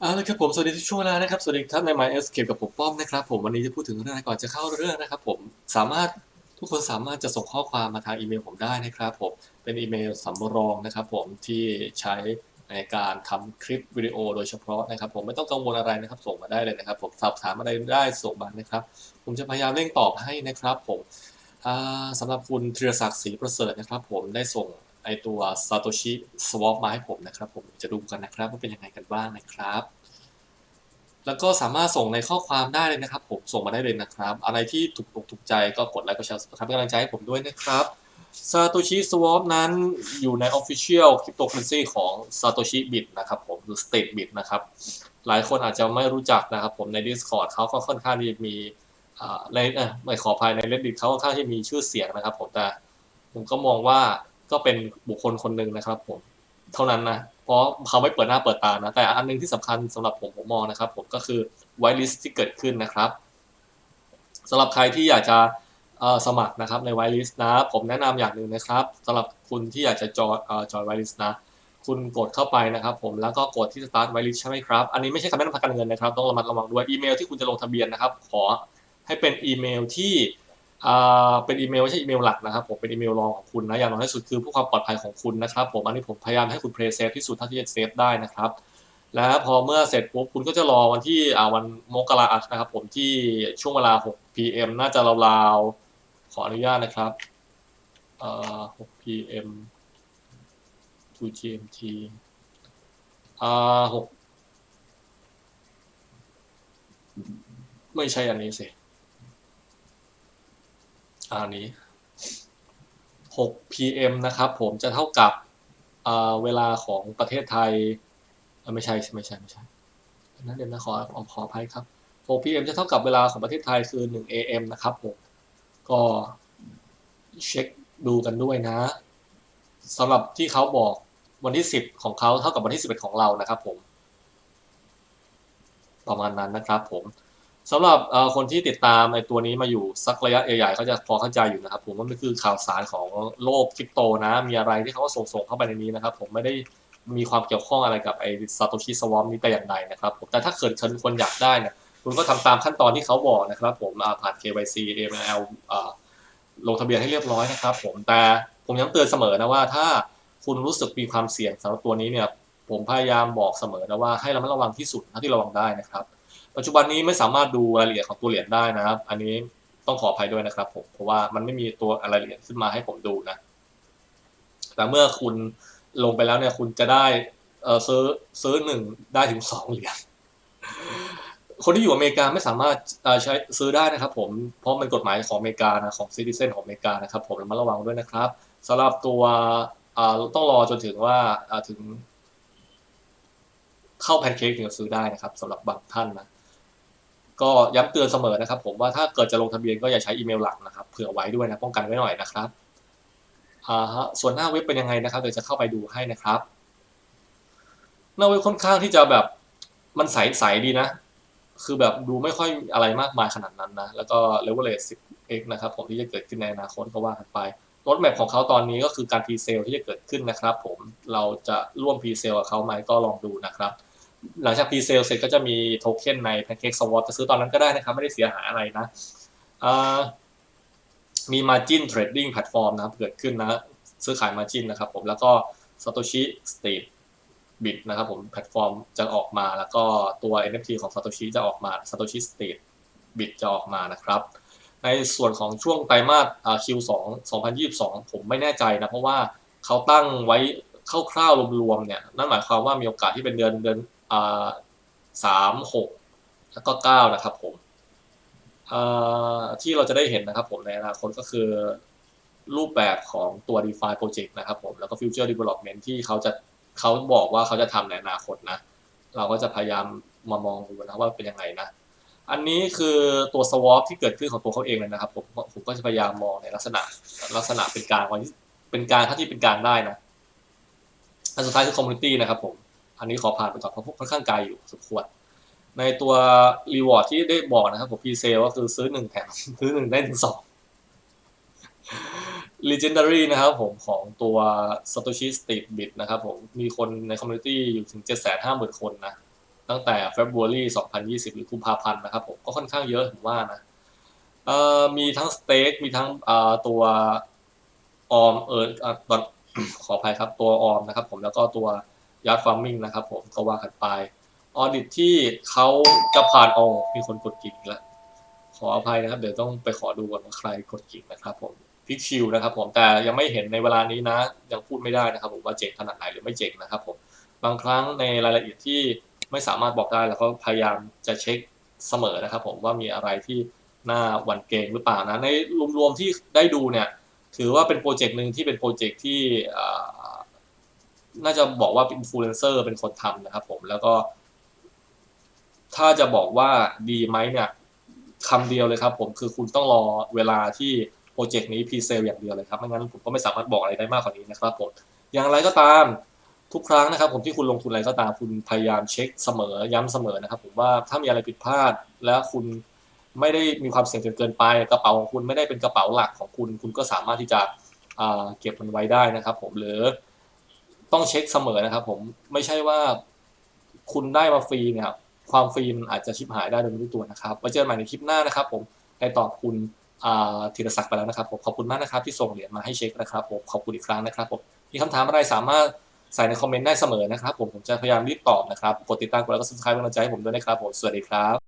เอาละครับผมสวัสดีทุกช่วงเวลานะครับสวัสดีครับใน My Escape กับผมป้อมนะครับผมวันนี้จะพูดถึงเรื่องอะไรก่อนจะเข้าเรื่องนะครับผมสามารถทุกคนสามารถจะส่งข้อความมาทางอีเมลผมได้นะครับผมเป็นอีเมลสำรองนะครับผมที่ใช้ในการทำคลิปวิดีโอโดยเฉพาะนะครับ ผมไม่ต้องกังวลอะไรนะครับ ส่งมาได้เลยนะครับ ผมสอบถามอะไรได้ส่งมานะครับ ผมจะพยายามเร่งตอบให้นะครับ ผมอ่าสำหรับคุณธีรศักดิ์ศรีประเสริฐนะครับ ผมได้ส่ง ไอตัว Satoshi Swap มาให้ผมนะครับผมจะดูกันนะครับว่าเป็นยังไงกันบ้างนะครับ แล้วก็สามารถส่งในข้อความได้เลยนะครับ ผมส่งมาได้เลยนะครับ อะไรที่ถูกอกถูกใจก็กดไลค์กดแชร์ทำเป็นกำลังใจให้ผมด้วยนะครับ Satoshi Swap นั้นอยู่ใน Official Cryptocurrency ของ Satoshi Bit นะครับผมหรือ State Bit นะครับ หลายคนอาจจะไม่รู้จักนะครับผมใน Discord เขาก็ค่อนข้างที่มีในไม่ขอภัยใน Reddit เขาค่อนข้างที่มีชื่อเสียงนะครับผมแต่ผมก็มองว่า ก็เป็นบุคคลคนหนึ่งนะครับผมเท่านั้นนะเพราะเขาไม่เปิดหน้าเปิดตานะแต่อันหนึงที่สำคัญสำหรับผมผมมองนะครับ ผมก็คือไวลิสที่เกิดขึ้นนะครับสำหรับใครที่อยากจะสมัครนะครับในไวลิสนะผมแนะนำอย่างหนึ่งนะครับสำหรับคุณที่อยากจะจอยจอยไวลิสนะคุณกดเข้าไปนะครับ ผมแล้วก็กดที่ start ไวลิสใช่ไหมครับ อันนี้ไม่ใช่คำแนะนำทางการเงินนะครับ ต้องระมัดระวังด้วยอีเมลที่คุณจะลงทะเบียนนะครับ ขอให้เป็นอีเมลที่ เป็นอีเมลไม่ใช่อีเมลหลักนะครับผมเป็นอีเมลรองของคุณนะอย่างน้อยที่สุดคือเพื่อความปลอดภัยของคุณนะครับผมอันนี้ผมพยายามให้คุณเพลย์เซฟที่สุดเท่าที่จะเซฟได้นะครับแล้วพอเมื่อเสร็จปุ๊บคุณก็จะรอวันที่อ่าวันมกรานะครับผมที่ช่วงเวลา 6 PM น่าจะราวๆขออนุญาตนะครับเอ่อ6 PM to GMT อ่า6ไม่ใช่อันนี้สิ อันนี้6 PM นะครับ ผมจะเท่ากับเวลาของประเทศไทย ไม่ใช่ไม่ใช่ไม่ใช่นั่นเดี๋ยวนะขอขอขออภัยครับ 6 PM จะเท่ากับเวลาของประเทศไทยคือ 1 AM นะครับผม ก็เช็คดูกันด้วยนะสำหรับที่เขาบอกวันที่ 10 ของเขาเท่ากับวันที่ 11 ของเรานะครับผม ประมาณนั้นนะครับผม สำหรับคนที่ติดตามไอ้ตัวนี้มาอยู่สักระยะใหญ่ๆเขาจะพอเข้าใจอยู่นะครับ ผมว่ามันคือข่าวสารของโลกคริปโตนะ มีอะไรที่เขาก็ส่งส่งเข้าไปในนี้นะครับ ผมไม่ได้มีความเกี่ยวข้องอะไรกับไอ้ซาโตชิสวอมนี้แต่อย่างใดนะครับผมแต่ถ้าเกิดเชิญคนอยากได้เนี่ยคุณก็ทำตามขั้นตอนที่เขาบอกนะครับ ผมผ่าน KYC AML ลงทะเบียนให้เรียบร้อยนะครับ ผมแต่ผมย้ำเตือนเสมอนะว่าถ้าคุณรู้สึกมีความเสี่ยงสำหรับตัวนี้เนี่ยผมพยายามบอกเสมอนะว่าให้ระมัดระวังที่สุดเท่าที่ระวังได้นะครับ ปัจจุบันนี้ไม่สามารถดูรายละเอียดของตัวเหรียญได้นะครับ อันนี้ต้องขออภัยด้วยนะครับผมเพราะว่ามันไม่มีตัวรายละเอียดขึ้นมาให้ผมดูนะแต่เมื่อคุณลงไปแล้วเนี่ย คุณจะได้เออซื้อซื้อหนึ่งได้ถึงสองเหรียญคนที่อยู่อเมริกาไม่สามารถเออใช้ซื้อได้นะครับ ผมเพราะมันกฎหมายของอเมริกานะของซิติเซนของอเมริกานะครับ ผมระมัดระวังด้วยนะครับสำหรับตัวอ่าต้องรอจนถึงว่าอ่าถึงเข้าแพนเค้กถึงจะซื้อได้นะครับสำหรับบางท่านนะ ก็ย้ำเตือนเสมอนะครับ ผมว่าถ้าเกิดจะลงทะเบียนก็อย่าใช้อีเมลหลักนะครับเผื่อไว้ด้วยนะป้องกันไว้หน่อยนะครับอ่าฮะส่วนหน้าเว็บเป็นยังไงนะครับเดี๋ยวจะเข้าไปดูให้นะครับ หน้าเว็บค่อนข้างที่จะแบบมันใสๆดีนะ คือแบบดูไม่ค่อยอะไรมากมายขนาดนั้นนะ แล้วก็เลเวลเลส 10x นะครับ ผมที่จะเกิดขึ้นในอนาคตก็ว่ากันไปรถแมพของเขาตอนนี้ก็คือการพรีเซลที่จะเกิดขึ้นนะครับ ผมเราจะร่วมพรีเซลกับเขาไหมก็ลองดูนะครับ หลังจากพรีเซลเสร็จก็จะมีโทเค็นใน Pancake Swap จะซื้อตอนนั้นก็ได้นะครับ ไม่ได้เสียหายอะไรนะมี Margin Trading Platform นะครับเกิดขึ้นนะ ซื้อขาย Margin นะครับผมแล้วก็ Satoshi State Bit นะครับผมแพลตฟอร์มจะออกมาแล้วก็ตัว NFT ของ Satoshi จะออกมา Satoshi State Bit จะออกมานะครับ ในส่วนของช่วงไตรมาส Q2 2022 ผมไม่แน่ใจนะ เพราะว่าเขาตั้งไว้คร่าวๆรวมๆเนี่ยนั่นหมายความว่ามีโอกาสที่เป็นเดือนเดือน สามหกแล้วก็เก้านะครับผมอ่าที่เราจะได้เห็นนะครับผมในอนาคตก็คือรูปแบบของตัว DeFi Project นะครับผมแล้วก็ Future Development ที่เขาจะเขาบอกว่าเขาจะทำในอนาคตนะ เราก็จะพยายามมามองดูนะว่าเป็นยังไงนะ อันนี้คือตัว swap ที่เกิดขึ้นของตัวเขาเองเลยนะครับผมผมก็จะพยายามมองในลักษณะลักษณะเป็นกลางไว้ที่เป็นกลางเท่าที่เป็นกลางได้นะอันสุดท้ายคือ community นะครับผม อันนี้ขอผ่านไปก่อนเพราะค่อนข้างไกลอยู่สุดควรในตัว reward ที่ได้บอกนะครับผม pre-sale ก็คือซื้อหนึ่งแถมซื้อหนึ่งได้ถึงสอง legendary นะครับผมของตัว satoshi state bit นะครับผมมีคนใน community อยู่ถึง 750,000 คนนะ ตั้งแต่ February 2020 หรือกุมภาพันธ์นะครับผมก็ค่อนข้างเยอะผมว่านะเอ่อมีทั้งสเต็กมีทั้งอ่าตัวออมเออตอนขออภัยครับตัวออมนะครับผมแล้วก็ตัว ยัดฟาร์มิงนะครับผมก็ว่ากันไปออดิตที่เขาจะผ่านโอกมีคนกดกิ่งแล้วขออภัยนะครับ เดี๋ยวต้องไปขอดูก่อนว่าใครกดกิ่งนะครับผมพิกชิวนะครับผมแต่ยังไม่เห็นในเวลานี้นะ ยังพูดไม่ได้นะครับผมว่าเจ๋งขนาดไหนหรือไม่เจ๋งนะครับผมบางครั้งในรายละเอียดที่ไม่สามารถบอกได้แล้วก็พยายามจะเช็คเสมอนะครับ ผมว่ามีอะไรที่น่าหวั่นเกรงหรือเปล่านะในรวมๆที่ได้ดูเนี่ยถือว่าเป็นโปรเจกต์หนึ่งที่เป็นโปรเจกต์ที่ น่าจะบอกว่าเป็นอินฟลูเอนเซอร์เป็นคนทำนะครับผมแล้วก็ ถ้าจะบอกว่าดีไหมเนี่ยคำเดียวเลยครับ ผมคือคุณต้องรอเวลาที่โปรเจกต์นี้พรีเซลอย่างเดียวเลยครับไม่งั้นผมก็ไม่สามารถบอกอะไรได้มากกว่านี้นะครับผมอย่างไรก็ตามทุกครั้งนะครับ ผมที่คุณลงทุนอะไรก็ตามคุณพยายามเช็คเสมอย้ำเสมอนะครับ ผมว่าถ้ามีอะไรผิดพลาด และคุณไม่ได้มีความเสี่ยงจนเกินไป กระเป๋าของคุณไม่ได้เป็นกระเป๋าหลักของคุณ คุณก็สามารถที่จะเก็บมันไว้ได้นะครับ ผมหรือ ต้องเช็คเสมอนะครับ ผมไม่ใช่ว่าคุณได้มาฟรีเนี่ยความฟรีมันอาจจะชิบหายได้โดยไม่รู้ตัวนะครับไว้เจอกันใหม่ในคลิปหน้านะครับ ผมในตอบคุณอ่าธีรศักดิ์ไปแล้วนะครับผมขอบคุณมากนะครับที่ส่งเหรียญมาให้เช็คนะครับผมขอบคุณอีกครั้งนะครับผมมีคำถามอะไรสามารถใส่ในคอมเมนต์ได้เสมอนะครับ ผมผมจะพยายามรีบตอบนะครับกดติดตามกดไลค์กด subscribe เป็นกำลังใจให้ผมด้วยนะครับผมสวัสดีครับ